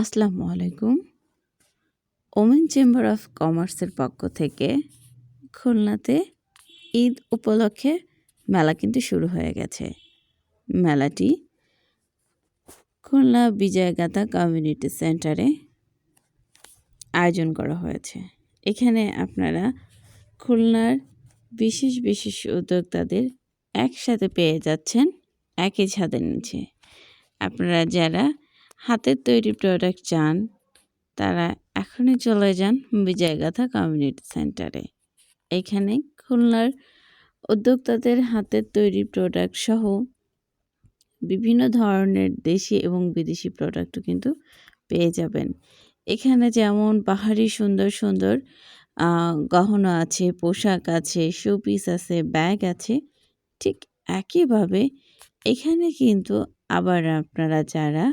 আসসালামু আলাইকুম। Women chamber of কমার্সের পক্ষ থেকে খুলনাতে ঈদ উপলক্ষে মেলা কিন্তু শুরু হয়ে গেছে। মেলাটি খুলনা বিজয়গাথা কমিউনিটি সেন্টারে আয়োজন করা হয়েছে। এখানে আপনারা খুলনার বিশেষ বিশেষ উদ্যোক্তাদের একসাথে পেয়ে যাচ্ছেন, একই ছাদের নিচে। আপনারা যারা হাতের তৈরি প্রোডাক্ট চান, তারা এখনই চলে যান বিজয়গাথা কমিউনিটি সেন্টারে এখানে খুলনার উদ্যোক্তাদের হাতের তৈরি প্রোডাক্ট সহ বিভিন্ন ধরনের দেশি এবং বিদেশি প্রোডাক্টও কিন্তু পেয়ে যাবেন। এখানে যেমন পাহাড়ি সুন্দর সুন্দর গহনা আছে, পোশাক আছে শোপিস আছে ব্যাগ আছে, ঠিক একইভাবে এখানে কিন্তু আবার আপনারা যারা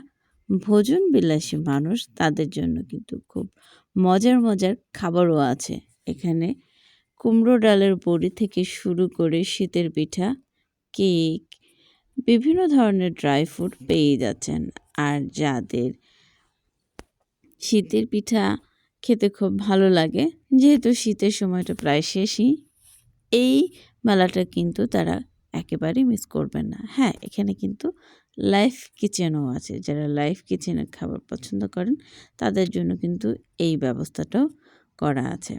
ভোজন বিলাসী মানুষ, তাদের জন্য কিন্তু খুব মজার মজার খাবারও আছে। এখানে কুমড়ো ডালের বড়ি থেকে শুরু করে শীতের পিঠা, কেক, বিভিন্ন ধরনের ড্রাই ফ্রুট পেয়ে যাচ্ছেন। আর যাদের শীতের পিঠা খেতে খুব ভালো লাগে, যেহেতু শীতের সময়টা প্রায় শেষই, এই মেলাটা কিন্তু তারা একেবারেই মিস করবেন না। হ্যাঁ এখানে কিন্তু লাইফ কিচেনও আছে। যারা লাইফ কিচেনের খাবার পছন্দ করেন, তাদের জন্য কিন্তু এই ব্যবস্থাটাও করা আছে।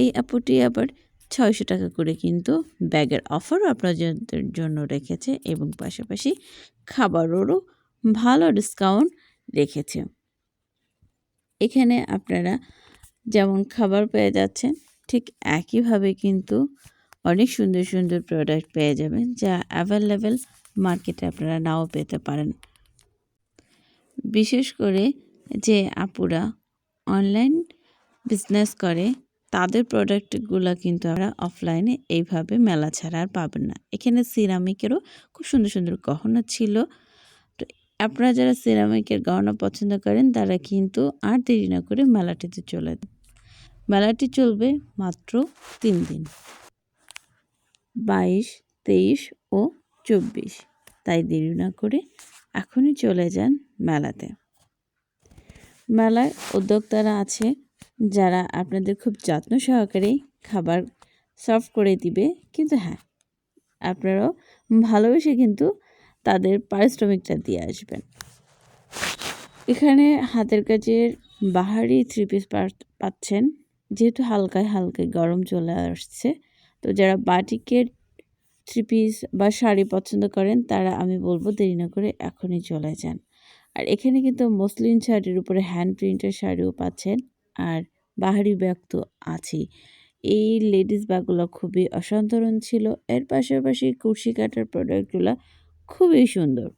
এই আপুটি আবার ছয়শো টাকা করে কিন্তু ব্যাগের অফারও আপনাদের জন্য রেখেছে এবং পাশাপাশি খাবারেরও ভালো ডিসকাউন্ট রেখেছে। এখানে আপনারা যেমন খাবার পেয়ে যাচ্ছেন, ঠিক একইভাবে কিন্তু অনেক সুন্দর সুন্দর প্রোডাক্ট পেয়ে যাবেন, যা অ্যাভেলেবেল মার্কেটে আপনারা নাও পেতে পারেন। বিশেষ করে যে আপুরা অনলাইন বিজনেস করে, তাদের প্রোডাক্টগুলো কিন্তু আমরা অফলাইনে এইভাবে মেলা ছাড়া আর পাবেন না। এখানে সিরামিকেরও খুব সুন্দর সুন্দর গহনা ছিল। তো আপনারা যারা সিরামিকের গহনা পছন্দ করেন, তারা কিন্তু আর দেরি না করে মেলাটিতে চলে মেলাটি চলবে মাত্র তিন দিন। বাইশ, তেইশ ও চব্বিশ। তাই দেরি না করে এখনই চলে যান মেলাতে। মেলায় উদ্যোক্তারা আছে যারা আপনাদের খুব যত্ন সহকারে খাবার সার্ভ করে দিবে। কিন্তু হ্যাঁ আপনারাও ভালোবেসে কিন্তু তাদের পারিশ্রমিকটা দিয়ে আসবেন। এখানে হাতের কাজের বাহারি থ্রি পিস পাচ্ছেন। যেহেতু হালকায় হালকায় গরম চলে আসছে তো যারা বাটিকের থ্রি পিস বা শাড়ি পছন্দ করেন, তারা আমি বলব দেরি না করে এখনই চলে যান। আর এখানে কিন্তু মসলিন শাড়ির উপরে হ্যান্ড প্রিন্টের শাড়িও পাচ্ছেন আর বাহারি ব্যাগ তো আছেই। এই লেডিস ব্যাগগুলো খুবই অসাধারণ ছিল। এর পাশাপাশি কুর্সি কাটার প্রোডাক্টগুলো খুবই সুন্দর।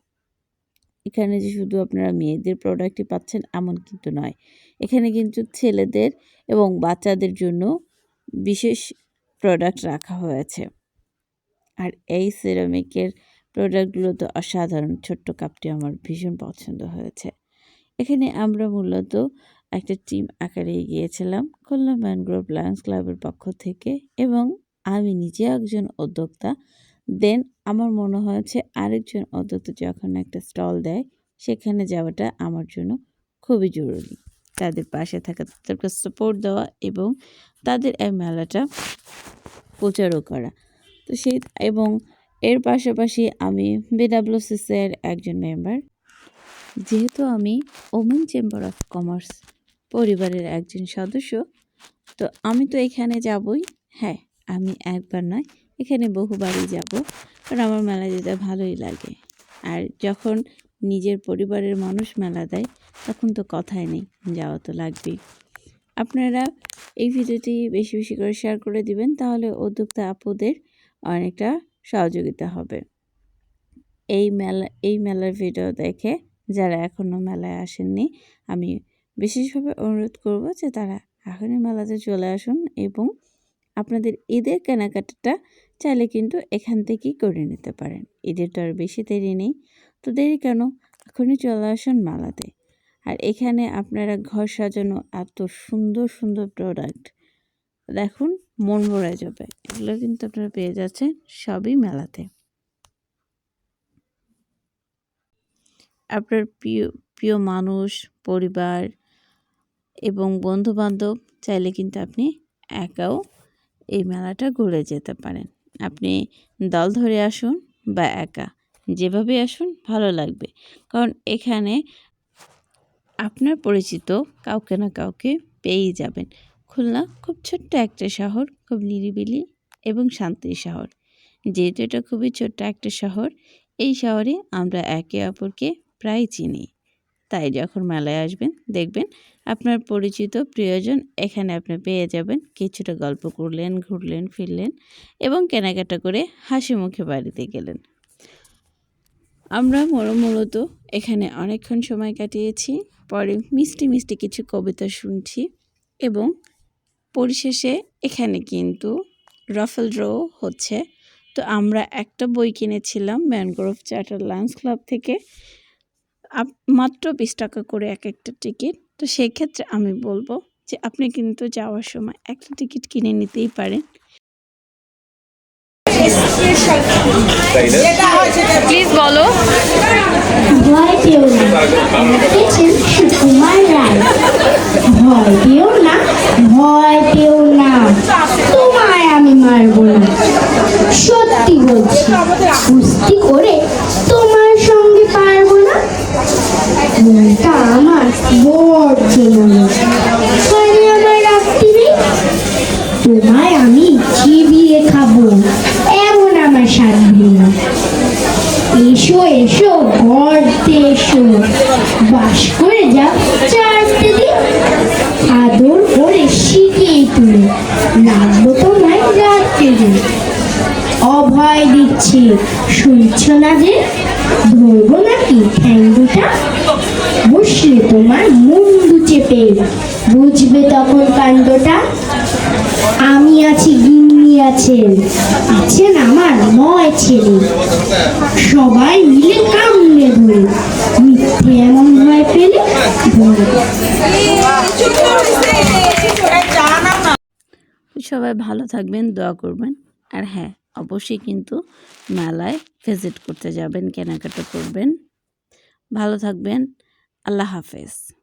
এখানে যে শুধু আপনারা মেয়েদের প্রোডাক্টই পাচ্ছেন, এমন কিন্তু নয়। এখানে কিন্তু ছেলেদের এবং বাচ্চাদের জন্য বিশেষ প্রোডাক্ট রাখা হয়েছে। আর এই সিরামিকের প্রোডাক্টগুলো তো অসাধারণ ছোট্ট কাপটি আমার ভীষণ পছন্দ হয়েছে। এখানে আমরা মূলত একটা টিম আকারে গিয়েছিলাম খুলনা ম্যানগ্রোভ লায়ন্স ক্লাবের পক্ষ থেকে এবং আমি নিজে একজন উদ্যোক্তা। দেন আমার মনে হয়েছে আরেকজন উদ্যোক্তা যখন একটা স্টল দেয়, সেখানে যাওয়াটা আমার জন্য খুবই জরুরি। তাদের পাশে থাকা, তাদেরকে সাপোর্ট দেওয়া এবং তাদের এই মেলাটা প্রচারও করা। তো সেই এবং এর পাশাপাশি আমি বিডাব্লিউসিসির একজন মেম্বার যেহেতু আমি ওমেন চেম্বার অফ কমার্স পরিবারের একজন সদস্য, তো আমি তো এখানে যাবই। হ্যাঁ আমি একবার নয়, এখানে বহুবারই যাব। কারণ আমার মেলা যেতে ভালোই লাগে। আর যখন নিজের পরিবারের মানুষ মেলা দেয়, তখন তো কথাই নেই, যাওয়া তো লাগবেই। আপনারা এই ভিডিওটি বেশি বেশি করে শেয়ার করে দিবেন, তাহলে উদ্যোক্তা আপুদের অনেকটা সহযোগিতা হবে। এই মেলা, এই মেলার ভিডিও দেখে যারা এখনও মেলায় আসেননি, আমি বিশেষভাবে অনুরোধ করব যে তারা এখনই মেলাতে চলে আসুন এবং আপনাদের ঈদের কেনাকাটাটা চাইলে কিন্তু এখান থেকেই করে নিতে পারেন। ঈদের তো আর বেশি দেরি নেই। তো দেরি কেন? এখনই চলে আসুন মেলাতে। আর এখানে আপনারা ঘর সাজানো এত সুন্দর সুন্দর প্রোডাক্ট দেখুন, মন ভরে যাবে। এগুলো কিন্তু আপনারা পেয়ে যাচ্ছেন সবই মেলাতে। আপনার প্রিয় প্রিয় মানুষ, পরিবার এবং বন্ধুবান্ধব চাইলে কিন্তু আপনি একাও এই মেলাটা ঘুরে যেতে পারেন। আপনি দল ধরে আসুন বা একা যেভাবে আসুন ভালো লাগবে। কারণ এখানে আপনার পরিচিত কাউকে না কাউকে পেয়েই যাবেন। খুলনা খুব ছোট্ট একটা শহর, খুব নিরিবিলি এবং শান্তির শহর। যেহেতু এটা খুবই ছোট্ট একটা শহর, এই শহরে আমরা একে অপরকে প্রায় চিনি। তাই যখন মেলায় আসবেন, দেখবেন আপনার পরিচিত প্রিয়জন এখানে আপনি পেয়ে যাবেন। কিছুটা গল্প করলেন, ঘুরলেন, ফিরলেন এবং কেনাকাটা করে হাসি মুখে বাড়িতে গেলেন। আমরা মূল- মূলত এখানে অনেকক্ষণ সময় কাটিয়েছি, পরে মিষ্টি মিষ্টি কিছু কবিতা শুনছি এবং পরিশেষে এখানে কিন্তু রাফেল ড্র হচ্ছে। তো আমরা একটা বই কিনেছিলাম ম্যানগ্রোভ চার্টার লায়ন্স ক্লাব থেকে। মাত্র বিশ টাকা করে এক একটা টিকিট তো সেক্ষেত্রে আমি বলব যে আপনি কিন্তু যাওয়ার সময় একটা টিকিট কিনে নিতেই পারেন। প্লিজ বলো ভয় পেও না। লিখেছেন সুকুমার রায় ভয় পেও না, ভয় পেও না। তোমায় আমি মারবো না। সত্যি বলছি, কুস্তি করে তোমার সঙ্গে পারব না। মনটা আমার বড্ড মনে আমার রাখতে নেই। তোমায় আমি চিবিয়ে খাব? না এসো এসো ঘরতে এসো। বাস করে যাও চারটে দিন আদর করে শিখিয়ে তুলে। লাগবো তোমায় রাত্রে অভয় দিচ্ছি। শুনছ না যে, ধরবো নাকি ঠ্যাং দুটা বসলে তোমার মুন্ডু চেপে। বুঝবে তখন কাণ্ডটা। আমি আছি গিন্নি আছেন? আছেন আমার নয় ছেলে। সবাই মিলে কামড়ে ধরে। মিথ্যে এমন ভয় পেলে সবাই ভালো থাকবেন, দোয়া করবেন। আর হ্যাঁ অবশ্যই কিন্তু মেলায় ভিজিট করতে যাবেন, কেনাকাটা করবেন। ভালো থাকবেন। আল্লাহ হাফেজ।